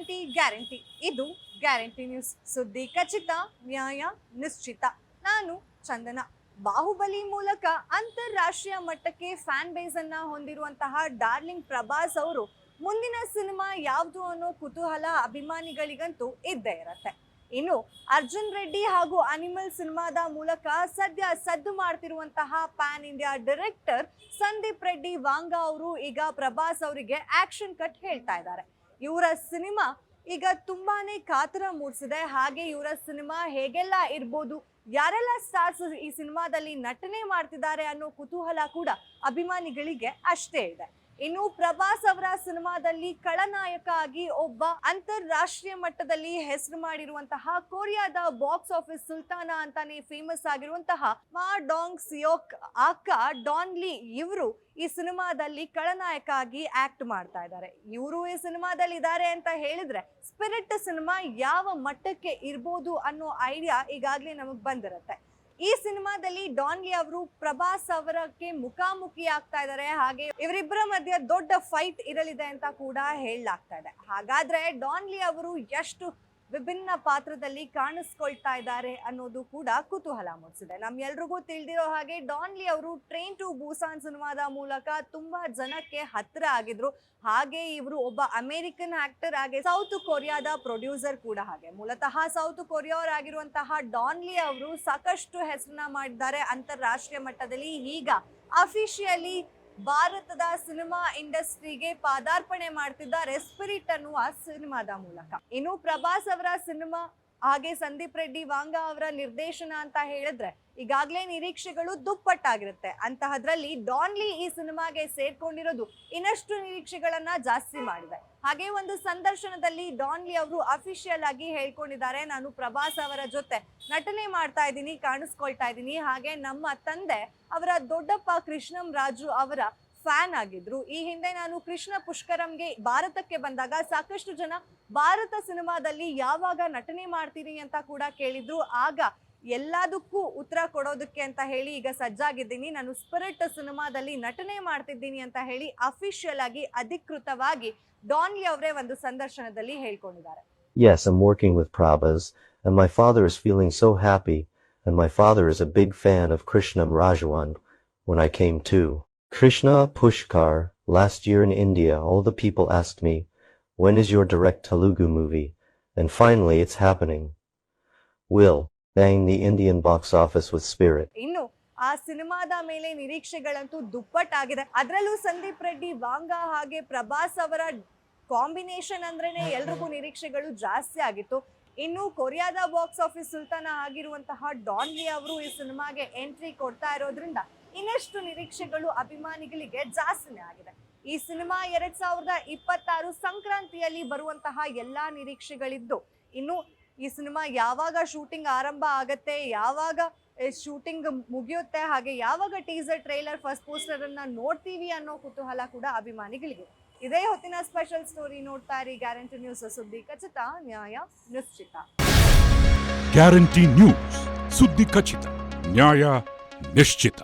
Guarantee guarantee. ಇದು guarantee news. ಸುದ್ದಿ ಖಚಿತ, ನ್ಯಾಯ ನಿಶ್ಚಿತ. ನಾನು ಚಂದನ. ಬಾಹುಬಲಿ ಮೂಲಕ ಅಂತಾರಾಷ್ಟ್ರೀಯ ಮಟ್ಟಕ್ಕೆ ಫ್ಯಾನ್ ಬೇಸ್ ಅನ್ನ ಹೊಂದಿರುವಂತಹ ಡಾರ್ಲಿಂಗ್ ಪ್ರಭಾಸ್ ಅವರು, ಮುಂದಿನ ಸಿನಿಮಾ ಯಾವುದು ಅನ್ನೋ ಕುತೂಹಲ ಅಭಿಮಾನಿಗಳಿಗಂತೂ ಇದ್ದೇ ಇರತ್ತೆ. ಇನ್ನು ಅರ್ಜುನ್ ರೆಡ್ಡಿ ಹಾಗೂ ಅನಿಮಲ್ ಸಿನಿಮಾದ ಮೂಲಕ ಸದ್ಯ ಸದ್ದು ಮಾಡ್ತಿರುವಂತಹ pan India director Sandeep Reddy, Vanga ಅವರು ಈಗ ಪ್ರಭಾಸ್ ಅವರಿಗೆ ಆಕ್ಷನ್ ಕಟ್ ಹೇಳ್ತಾ ಇದ್ದಾರೆ. ಇವರ ಸಿನಿಮಾ ಈಗ ತುಂಬಾನೇ ಕಾತರ ಮೂಡಿಸಿದೆ. ಹಾಗೆ ಇವರ ಸಿನಿಮಾ ಹೇಗೆಲ್ಲ ಇರ್ಬೋದು, ಯಾರೆಲ್ಲ ಸ್ಟಾರ್ಸ್ ಈ ಸಿನಿಮಾದಲ್ಲಿ ನಟನೆ ಮಾಡ್ತಿದ್ದಾರೆ ಅನ್ನೋ ಕುತೂಹಲ ಕೂಡ ಅಭಿಮಾನಿಗಳಿಗೆ ಅಷ್ಟೇ ಇದೆ. ಇನ್ನು ಪ್ರಭಾಸ್ ಅವರ ಸಿನಿಮಾದಲ್ಲಿ ಖಳನಾಯಕ ಆಗಿ ಒಬ್ಬ ಅಂತಾರಾಷ್ಟ್ರೀಯ ಮಟ್ಟದಲ್ಲಿ ಹೆಸರು ಮಾಡಿರುವಂತಹ ಕೊರಿಯಾದ ಬಾಕ್ಸ್ ಆಫೀಸ್ ಸುಲ್ತಾನ ಅಂತಾನೆ ಫೇಮಸ್ ಆಗಿರುವಂತಹ ಮಾ ಡಾಂಗ್ ಸಿಯೋಕ್ ಅಕ್ಕ ಡಾನ್ಲಿ ಇವರು ಈ ಸಿನಿಮಾದಲ್ಲಿ ಖಳನಾಯಕ ಆಗಿ ಆಕ್ಟ್ ಮಾಡ್ತಾ ಇದ್ದಾರೆ. ಇವರು ಈ ಸಿನಿಮಾದಲ್ಲಿ ಇದ್ದಾರೆ ಅಂತ ಹೇಳಿದ್ರೆ ಸ್ಪಿರಿಟ್ ಸಿನಿಮಾ ಯಾವ ಮಟ್ಟಕ್ಕೆ ಇರ್ಬೋದು ಅನ್ನೋ ಐಡಿಯಾ ಈಗಾಗಲೇ ನಮಗೆ ಬಂದಿರತ್ತೆ. ಈ ಸಿನಿಮಾದಲ್ಲಿ ಡಾನ್ಲಿ ಅವರು ಪ್ರಭಾಸ್ ಅವರಕ್ಕೆ ಮುಖಾಮುಖಿ ಆಗ್ತಾ ಇದ್ದಾರೆ. ಹಾಗೆ ಇವರಿಬ್ಬರ ಮಧ್ಯೆ ದೊಡ್ಡ ಫೈಟ್ ಇರಲಿದೆ ಅಂತ ಕೂಡ ಹೇಳಲಾಗ್ತಾ ಇದೆ. ಹಾಗಾದ್ರೆ ಡಾನ್ಲಿ ಅವರು ಎಷ್ಟು ವಿಭಿನ್ನ ಪಾತ್ರದಲ್ಲಿ ಕಾಣಿಸ್ಕೊಳ್ತಾ ಇದ್ದಾರೆ ಅನ್ನೋದು ಕೂಡ ಕುತೂಹಲ ಮೂಡಿಸಿದೆ. ನಮ್ಗೆಲ್ರಿಗೂ ತಿಳಿದಿರೋ ಹಾಗೆ ಡಾನ್ಲಿ ಅವರು ಟ್ರೈನ್ ಟು ಬೂಸಾನ್ ಸಿನಿಮಾದ ಮೂಲಕ ತುಂಬಾ ಜನಕ್ಕೆ ಹತ್ತಿರ ಆಗಿದ್ರು. ಹಾಗೆ ಇವರು ಒಬ್ಬ ಅಮೆರಿಕನ್ ಆಕ್ಟರ್ ಆಗಿ ಸೌತ್ ಕೊರಿಯಾದ ಪ್ರೊಡ್ಯೂಸರ್ ಕೂಡ ಹಾಗೆ. ಮೂಲತಃ ಸೌತ್ ಕೊರಿಯಾವರಾಗಿರುವಂತಹ ಡಾನ್ಲಿ ಅವರು ಸಾಕಷ್ಟು ಹೆಸರನ್ನ ಮಾಡಿದ್ದಾರೆ. ಅಂತಾರಾಷ್ಟ್ರೀಯ ಮಟ್ಟದಲ್ಲಿ ಈಗ ಅಫಿಷಿಯಲಿ ಭಾರತದ ಸಿನಿಮಾ ಇಂಡಸ್ಟ್ರಿಗೆ ಪಾದಾರ್ಪಣೆ ಮಾಡ್ತಿದ್ದ ರೆಸ್ಪಿರಿಟ್ ಅನ್ನುವ ಸಿನಿಮಾದ ಮೂಲಕ. ಇನ್ನು ಪ್ರಭಾಸ್ ಅವರ ಸಿನಿಮಾ ಹಾಗೆ ಸಂದೀಪ್ ರೆಡ್ಡಿ ವಾಂಗಾ ಅವರ ನಿರ್ದೇಶನ ಅಂತ ಹೇಳಿದ್ರೆ ಈಗಾಗಲೇ ನಿರೀಕ್ಷೆಗಳು ದುಪ್ಪಟ್ಟಾಗಿರುತ್ತೆ. ಅಂತಹದ್ರಲ್ಲಿ ಡಾನ್ಲಿ ಈ ಸಿನಿಮಾಗೆ ಸೇರ್ಕೊಂಡಿರೋದು ಇನ್ನಷ್ಟು ನಿರೀಕ್ಷೆಗಳನ್ನ ಜಾಸ್ತಿ ಮಾಡಿದೆ. ಹಾಗೆ ಒಂದು ಸಂದರ್ಶನದಲ್ಲಿ ಡಾನ್ಲಿ ಅವರು ಅಫಿಷಿಯಲ್ ಆಗಿ ಹೇಳ್ಕೊಂಡಿದ್ದಾರೆ. ನಾನು ಪ್ರಭಾಸ್ ಅವರ ಜೊತೆ ನಟನೆ ಮಾಡ್ತಾ ಇದ್ದೀನಿ, ಕಾಣಿಸ್ಕೊಳ್ತಾ ಇದ್ದೀನಿ. ಹಾಗೆ ನಮ್ಮ ತಂದೆ ಅವರ ದೊಡ್ಡಪ್ಪ ಕೃಷ್ಣಂ ರಾಜು ಅವರ ಫ್ಯಾನ್ ಆಗಿದ್ರು. ಈ ಹಿಂದೆ ನಾನು ಕೃಷ್ಣ ಪುಷ್ಕರಂಗೆ ಭಾರತಕ್ಕೆ ಬಂದಾಗ ಸಾಕಷ್ಟು ಜನ ಭಾರತ ಸಿನಿಮಾದಲ್ಲಿ ಯಾವಾಗ ನಟನೆ ಮಾಡ್ತೀನಿ ಅಂತ ಕೂಡ ಕೇಳಿದ್ರು. ಆಗ ಎಲ್ಲದಕ್ಕೂ ಉತ್ತರ ಕೊಡೋದಕ್ಕೆ ಅಂತ ಹೇಳಿ ಈಗ ಸಜ್ಜಾಗಿದ್ದೀನಿ. ನಾನು ಸ್ಪಿರಿಟ್ ಸಿನಿಮಾದಲ್ಲಿ ನಟನೆ ಮಾಡ್ತಿದ್ದೀನಿ ಅಂತ ಹೇಳಿ ಅಫಿಷಿಯಲ್ ಆಗಿ ಅಧಿಕೃತವಾಗಿ ಡಾನ್ಲಿ ಅವರೇ ಒಂದು ಸಂದರ್ಶನದಲ್ಲಿ ಹೇಳ್ಕೊಂಡಿದ್ದಾರೆ. Yes, I'm working with Prabhas, and my father is feeling so happy, and my father is a big fan of Krishnam Rajawan when I came too. Krishna Pushkar, last year in India, all the people asked me, when is your direct Telugu movie? And finally it's happening. Will, bang the Indian box office with spirit. ಇನ್ನು ಆ ಸಿನಿಮಾದ ಮೇಲೆ ನಿರೀಕ್ಷೆಗಳಂತೂ ದುಪ್ಪಟ್ಟಾಗಿದೆ ಅದರಲ್ಲೂ ಸಂದೀಪ್ ರೆಡ್ಡಿ ವಾಂಗ ಹಾಗೆ ಪ್ರಭಾಸ್ ಅವರ combination ಅಂದ್ರೇನೆ ಎಲ್ರಿಗೂ ನಿರೀಕ್ಷೆಗಳು ಜಾಸ್ತಿ ಆಗಿತ್ತು ಇನ್ನು ಕೊರಿಯಾದ ಬಾಕ್ಸ್ ಆಫೀಸ್ ಸುಲ್ತಾನ ಆಗಿರುವಂತಹ ಡಾನ್ಲಿ ಅವರು ಈ ಸಿನಿಮಾಗೆ ಎಂಟ್ರಿ ಕೊಡ್ತಾ ಇರೋದ್ರಿಂದ ಇನ್ನಷ್ಟು ನಿರೀಕ್ಷೆಗಳು ಅಭಿಮಾನಿಗಳಿಗೆ ಜಾಸ್ತಿನೇ ಆಗಿದೆ. ಈ ಸಿನಿಮಾ ಎರಡ್ ಸಾವಿರದ ಇಪ್ಪತ್ತಾರು ಸಂಕ್ರಾಂತಿಯಲ್ಲಿ ಬರುವಂತಹ ಎಲ್ಲಾ ನಿರೀಕ್ಷೆಗಳಿದ್ದು, ಇನ್ನು ಈ ಸಿನಿಮಾ ಯಾವಾಗ ಶೂಟಿಂಗ್ ಆರಂಭ ಆಗತ್ತೆ, ಯಾವಾಗ ಶೂಟಿಂಗ್ ಮುಗಿಯುತ್ತೆ, ಹಾಗೆ ಯಾವಾಗ ಟೀಸರ್, ಟ್ರೈಲರ್, ಫಸ್ಟ್ ಪೋಸ್ಟರ್ ಅನ್ನ ನೋಡ್ತೀವಿ ಅನ್ನೋ ಕುತೂಹಲ ಕೂಡ ಅಭಿಮಾನಿಗಳಿಗೆ ಇದೇ ಹೊತ್ತಿನ ಸ್ಪೆಷಲ್ ಸ್ಟೋರಿ ನೋಡ್ತಾ ಇರಿ ಗ್ಯಾರಂಟಿ ನ್ಯೂಸ್ ಸುದ್ದಿ ಖಚಿತ, ನ್ಯಾಯ ನಿಶ್ಚಿತ. ಗ್ಯಾರಂಟಿ ನ್ಯೂಸ್ ಸುದ್ದಿ ಖಚಿತ, ನ್ಯಾಯ ನಿಶ್ಚಿತ.